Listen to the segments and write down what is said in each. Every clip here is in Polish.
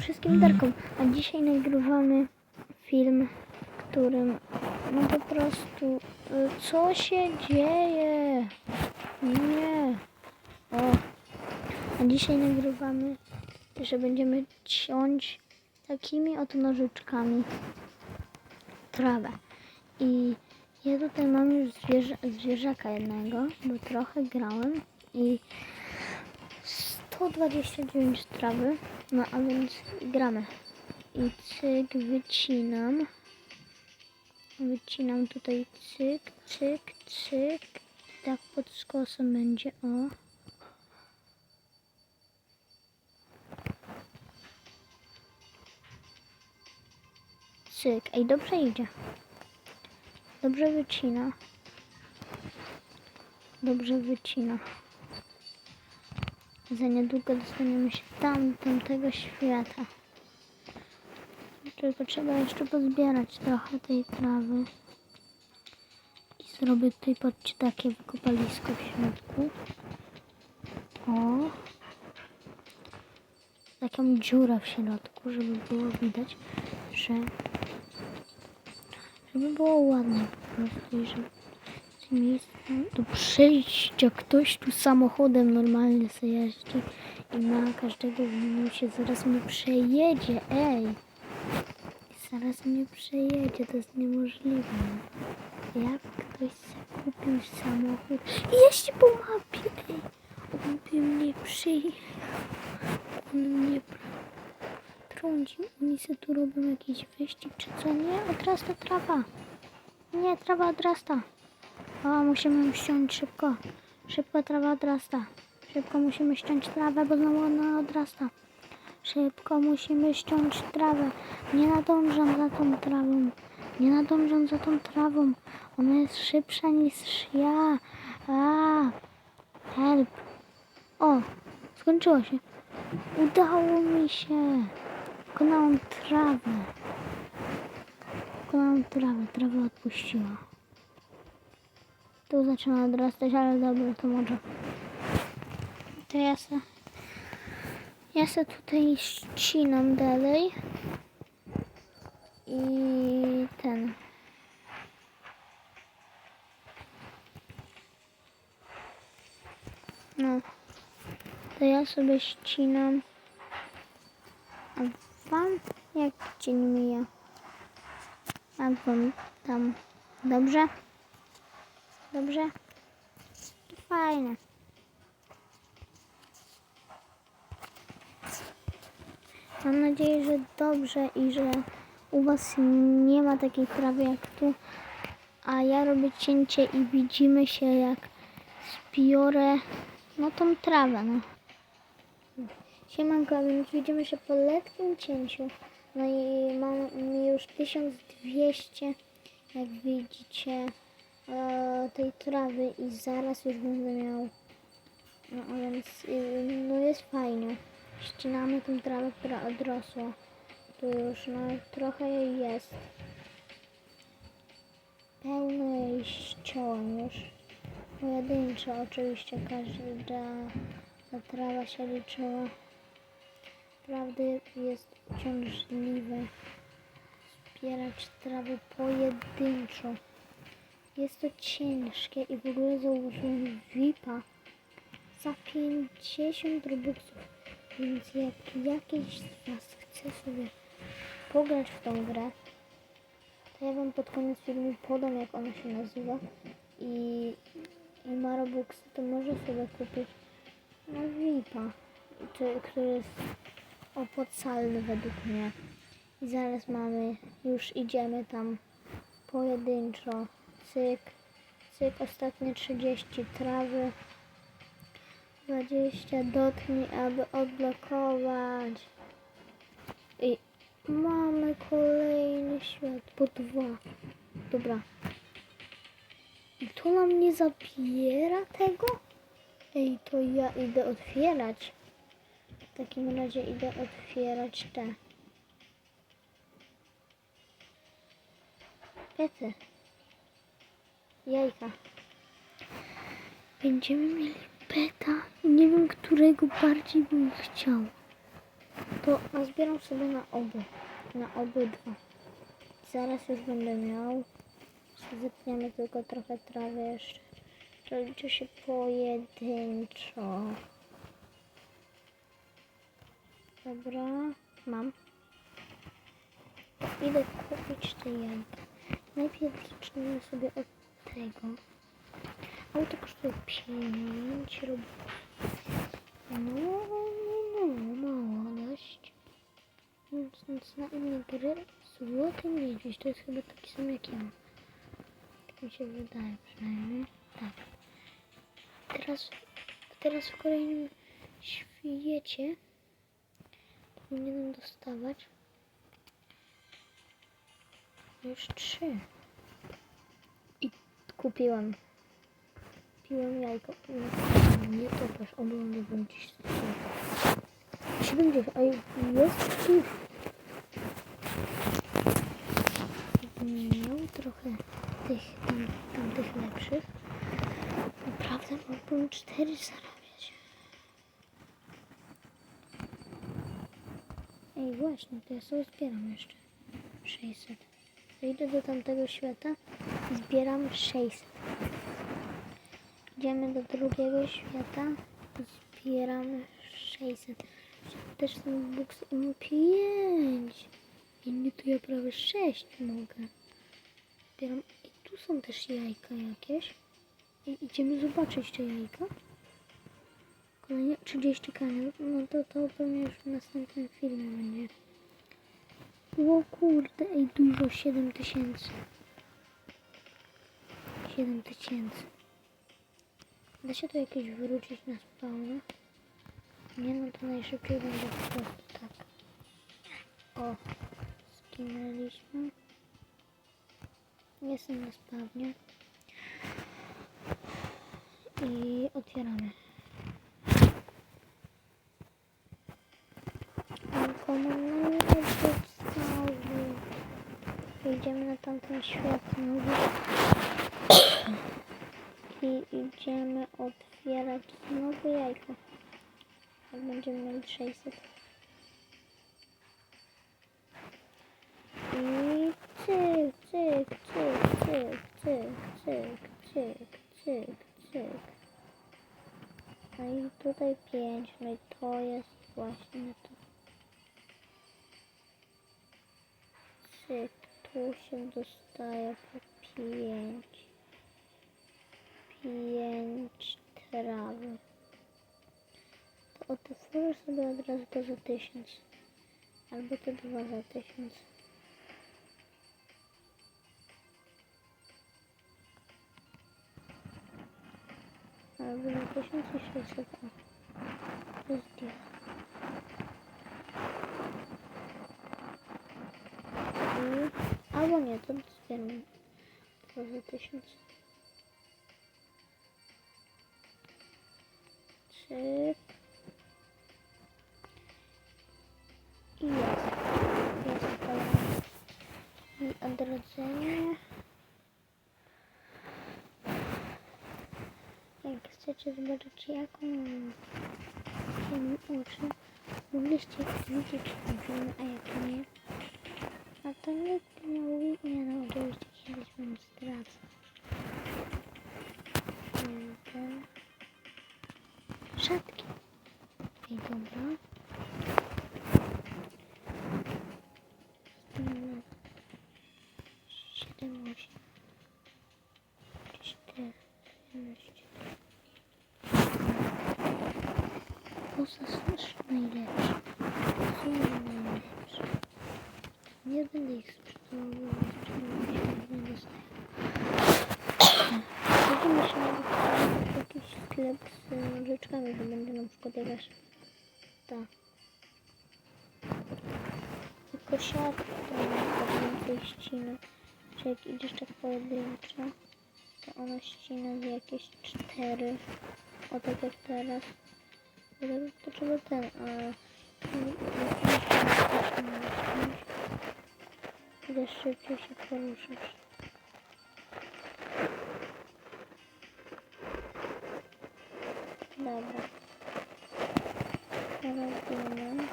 Wszystkim Darkom, a dzisiaj nagrywamy film, w którym no po prostu y, co się dzieje? Nie. O. A dzisiaj nagrywamy, że będziemy ciąć takimi oto nożyczkami trawę. I ja tutaj mam już zwierzę, zwierzaka jednego, bo trochę grałem i 129 trawy, no a więc gramy. I cyk, wycinam. Wycinam tutaj cyk, cyk, cyk. Tak pod skosem będzie, o. Cyk, ej, dobrze idzie. Dobrze wycina. Dobrze wycina. Za niedługo dostaniemy się tam, tamtego świata. Tylko trzeba jeszcze pozbierać trochę tej trawy. I zrobię tutaj, patrzcie, takie wykopalisko w środku. O! Taką dziurę w środku, żeby było widać, że... Żeby było ładnie po prostu i żeby z miejsca do przejścia ktoś tu samochodem normalnie sobie jeździ i na każdego się zaraz mnie przejedzie, ej! Zaraz mnie przejedzie, to jest niemożliwe. Jak ktoś sobie kupił samochód jeździ po mapie, ej! On by mnie przyjechał. On mnie trącił. Oni sobie tu robią jakiś wyścig, czy co? Nie, odrasta trawa. Nie, trawa odrasta. O, musimy ściąć szybko. Szybko trawa odrasta. Szybko musimy ściąć trawę, bo znowu ona odrasta. Szybko musimy ściąć trawę. Nie nadążam za tą trawą. Nie nadążam za tą trawą. Ona jest szybsza niż ja. A, help. O, skończyło się. Udało mi się. Wykonałam trawę. Wykonałam trawę. Trawę odpuściła. Tu zaczyna odrastać, ale dobra, to może. To ja se, ja se tutaj ścinam dalej. I ten. No. To ja sobie ścinam. A wam jak dzień mija? A wam tam dobrze? Dobrze? To fajne. Mam nadzieję, że dobrze i że u Was nie ma takiej trawy jak tu. A ja robię cięcie i widzimy się jak zbiorę no tą trawę. No. Siemanko, więc widzimy się po letnim cięciu. No i mam już 1200, jak widzicie e, tej trawy i zaraz już będę miał. No więc y, no jest fajnie. Ścinamy tą trawę, która odrosła. Tu już no trochę jej jest. Pełno jej ściąłem już. Pojedynczo oczywiście każda ta trawa się liczyła. Naprawdę jest uciążliwe zbierać trawę pojedynczo. Jest to ciężkie i w ogóle założyłem VIPa za 50 robuxów. Więc jak jakiś z Was chce sobie pograć w tą grę, to ja Wam pod koniec filmu podam jak ona się nazywa i, i ma robuxy, to może sobie kupić na VIPa, czy- który jest opłacalny według mnie. I zaraz mamy, już idziemy tam pojedynczo. Cyk, cyk, ostatnie 30 trawy. 20 dotknij, aby odblokować. I mamy kolejny świat, po dwa. Dobra. I to nam nie zabiera tego? Ej, to ja idę otwierać. W takim razie idę otwierać te. Pety. Jajka. Będziemy mieli peta i nie wiem, którego bardziej bym chciał. To nazbieram sobie na obu. Na obydwa. Zaraz już będę miał. Zetniemy tylko trochę trawy jeszcze. To liczy się pojedynczo. Dobra, mam. Idę kupić te jajka. Najpierw zaczniemy sobie od tego. Auto kosztuje 5 rubli. No, no, no, mało dość. Więc, na inne gry złoty niedźwiedź to jest chyba taki sam jak ja. Tak mi się wydaje przynajmniej. Tak. Teraz, teraz w kolejnym świecie powinienem dostawać już trzy. Kupiłam. Kupiłam jajko. Nie, to też oglądam gdzieś. 70, a jest już. Miał trochę tych tam, tamtych lepszych. Naprawdę mógłbym cztery zarabiać. Ej, właśnie, to ja sobie zbieram jeszcze 600. To idę do tamtego świata zbieram 600. Idziemy do drugiego świata i zbieramy 600. Też są buksy i mam 5. Inni to ja prawie 6 mogę. Zbieram. I tu są też jajka jakieś. I idziemy zobaczyć te jajka. Kolejnie 30 kamień. No to to pewnie już w następnym filmie będzie. O kurde, ej dużo, 7 tysięcy. 7 tysięcy. Da się to jakieś wrócić na spawna? Nie no, to najszybciej będzie po prostu tak. O, skinęliśmy. Jestem na spawnie. I otwieramy. Komu nie przedstawił. Idziemy na tamten świat nowy. I idziemy otwierać znowu jajko. Jak będziemy mieli 600. I cyk, cyk, cyk, cyk, cyk, cyk, cyk, cyk, cyk. No i tutaj 5, no i to jest właśnie to. Cyk, tu się dostaje po 5. 5 sobie od razu to za 1000. Albo te dwa za 1000. Albo na 1600. O. To jest deal. I... Albo nie, to zbieram. To za 1000. Cyk. I jest. Jest kolejny. I odrodzenie. Jak chcecie zobaczyć jaką mam oczy, mogliście widzieć a jak nie, a to nikt nie mówi, nie no, oczywiście kiedyś zdradzę. Jeden. Szatki. I dobra. Cztery, jedenaście. Posas najlepszy. Są najlepsze. Nie będę ich sprzedawał, bo nie dostaję. Będziemy się nawet jakiś sklep z rzeczkami, to będzie na przykład jakaś ta kosiarka, która więcej ścina. Czy jak idziesz tak pojedynczo, to ona ścina z jakieś cztery. O tak jak teraz. To trzeba ten, a ile szybciej się poruszasz. Dobra. Teraz wiemy.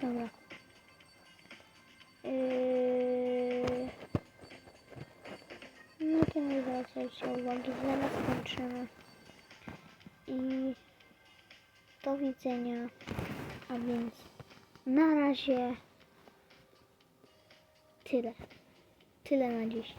Dobra. Yy... No nie zwracajcie uwagi, zaraz kończymy. I do widzenia. A więc na razie tyle. Tyle na dziś.